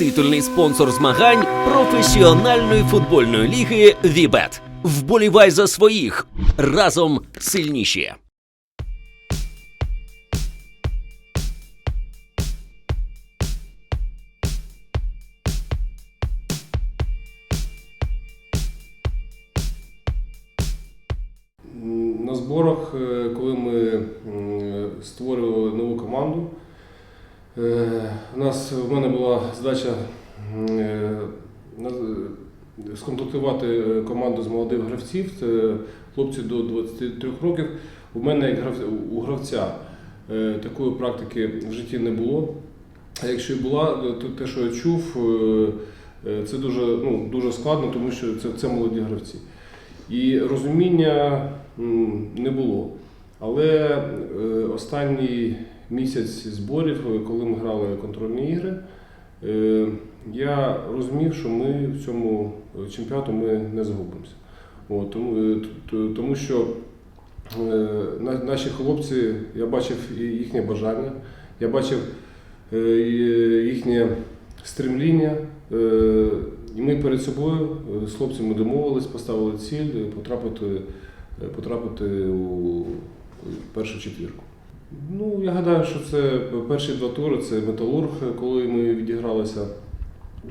титульний спонсор змагань професіональної футбольної ліги Вібет. Вболівай за своїх разом сильніші. На зборах, е, коли ми створювали нову команду, е, у нас в мене була задача е, е, команду з молодих гравців, це хлопці до 23 років. У мене як у гравця е, такої практики в житті не було. А якщо і була, то те, що я чув, е, е, це дуже, ну, дуже складно, тому що це, це молоді гравці. І розуміння не було. Але е, останній місяць зборів, е, коли ми грали контрольні ігри, е, я розумів, що ми в цьому чемпіонату ми не загубимося. От, тому, е, що е, наші хлопці, я бачив їхнє бажання, я бачив е, їхнє стремління. Е, І ми перед собою е, з хлопцями домовились, поставили ціль е, потрапити, е, потрапити у першу четвірку. Ну, я гадаю, що це перші два тури це металург, коли ми відігралися,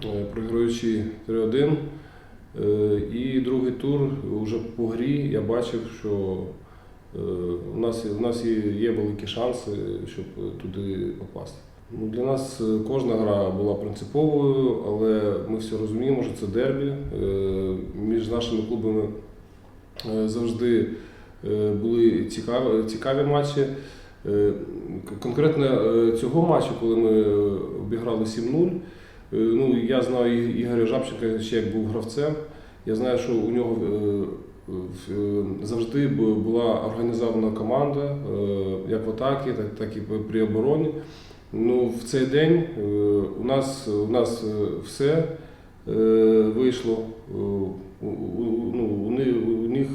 е, програючи 3-1. Е, І другий тур вже по грі я бачив, що е, у нас, у нас є, великі шанси, щоб туди попасти. Ну, для нас кожна гра була принциповою, але ми всі розуміємо, що це дербі. Між нашими клубами завжди були цікаві, цікаві матчі. Е, Конкретно е, цього матчу, коли ми обіграли 7-0, е, ну, я знаю Ігоря Жабченка ще як був гравцем. Я знаю, що у нього завжди була організована команда, як в атакі, так, і при обороні. Ну, в цей день у нас, у нас все вийшло, ну, у, у них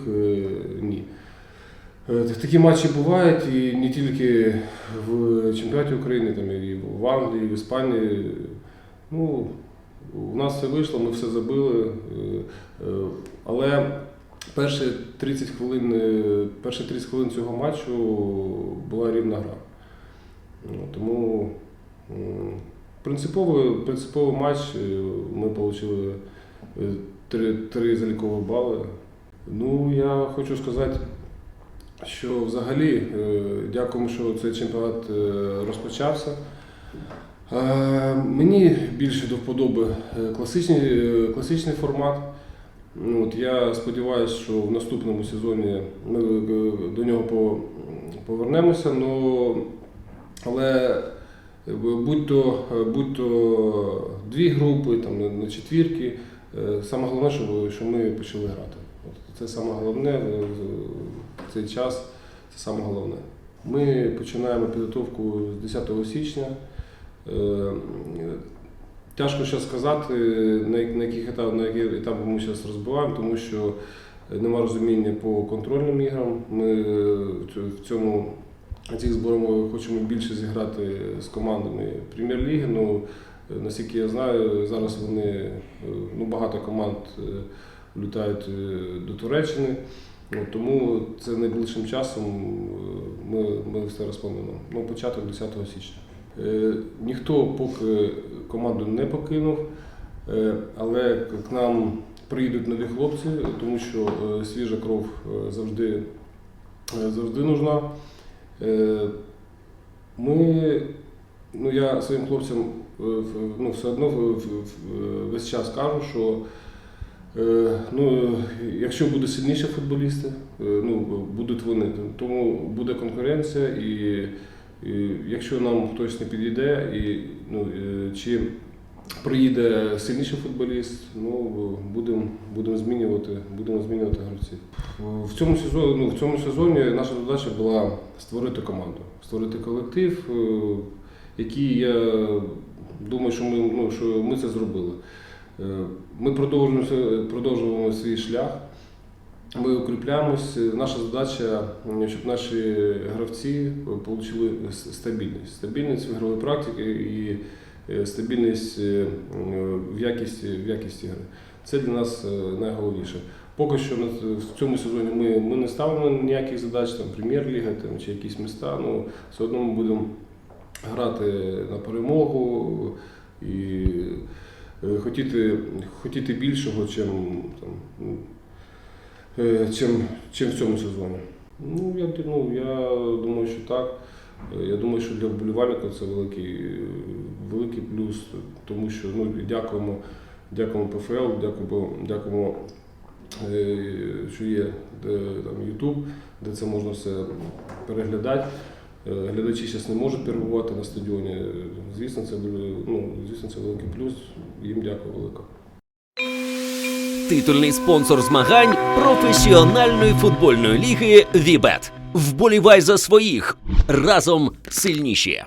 ні. Е, Такі матчі бувають і не тільки в чемпіонаті України, там, і в Англії, і в Іспанії. Ну, у нас все вийшло, ми все забили. е, е, Але перші 30 хвилин, перші 30 хвилин цього матчу була рівна гра. Ну, Тому принциповий, принциповий матч ми отримали три, три залікові бали. Ну, я хочу сказати, що взагалі е, дякуємо, що цей чемпіонат е, розпочався. Е, Мені більше до вподоби класичний, класичний формат. Ну, От я сподіваюся, що в наступному сезоні ми до нього повернемося. Ну, але будь-то, е, будь-то дві групи, там, на- четвірки, саме головне, щоб, що ми почали грати. Це саме головне цей час, це саме головне. Ми починаємо підготовку з 10 січня. Е, Тяжко ще сказати, на як- на яких етапах, на яких етапах ми зараз розбиваємо, тому що нема розуміння по контрольним іграм. Ми е, в цьому на цих зборах хочемо більше зіграти з командами прем'єр-ліги. Ну, наскільки я знаю, зараз вони е, ну, багато команд влітають е, до Туреччини. Ну, тому це найближчим часом е, ми, ми все розповімо. Ну, початок 10 січня. Е, Ніхто поки команду не покинув, е, але к нам приїдуть нові хлопці, тому що е, свіжа кров е, завжди, е, завжди нужна. Е, Ми, ну я своїм хлопцям е, ну, все одно в- весь час кажу, що е, ну, якщо будуть сильніші футболісти, е, ну, будуть вони. Тому буде конкуренція, і, і якщо нам хтось не підійде, і, ну, е, чи приїде сильніший футболіст, ну, будемо будемо змінювати, будемо змінювати гравців. В цьому сезоні, ну, в цьому сезоні наша задача була створити команду, створити колектив, е, який я думаю, що ми, ну, що ми це зробили. Е, Ми продовжуємо, продовжуємо свій шлях. Ми укріпляємось. Наша задача, щоб наші гравці отримали стабільність. Стабільність в ігровій практиці і е, стабільність е, в якісті, в якісті гри. Це для нас найголовніше. Поки що в цьому сезоні ми, ми не ставимо ніяких задач, там прем'єр-ліга чи якісь міста. Ну, все одно ми будемо грати на перемогу і хотіти, хотіти більшого, чим, там, ну, е, чим, чим в цьому сезоні. Ну, я, ну, я думаю, що так. Е, Я думаю, що для вболівальника це великий, е, великий плюс, тому що ну, дякуємо, дякуємо ПФЛ, дякуємо, дякуємо е, що є де, там, YouTube, де це можна все переглядати. Е, Глядачі зараз не можуть перебувати на стадіоні. Е, Звісно, це ну, звісно, це великий плюс. Їм дякую велико. Титульний спонсор змагань професіональної футбольної ліги Вібет. Вболівай за своїх разом сильніші.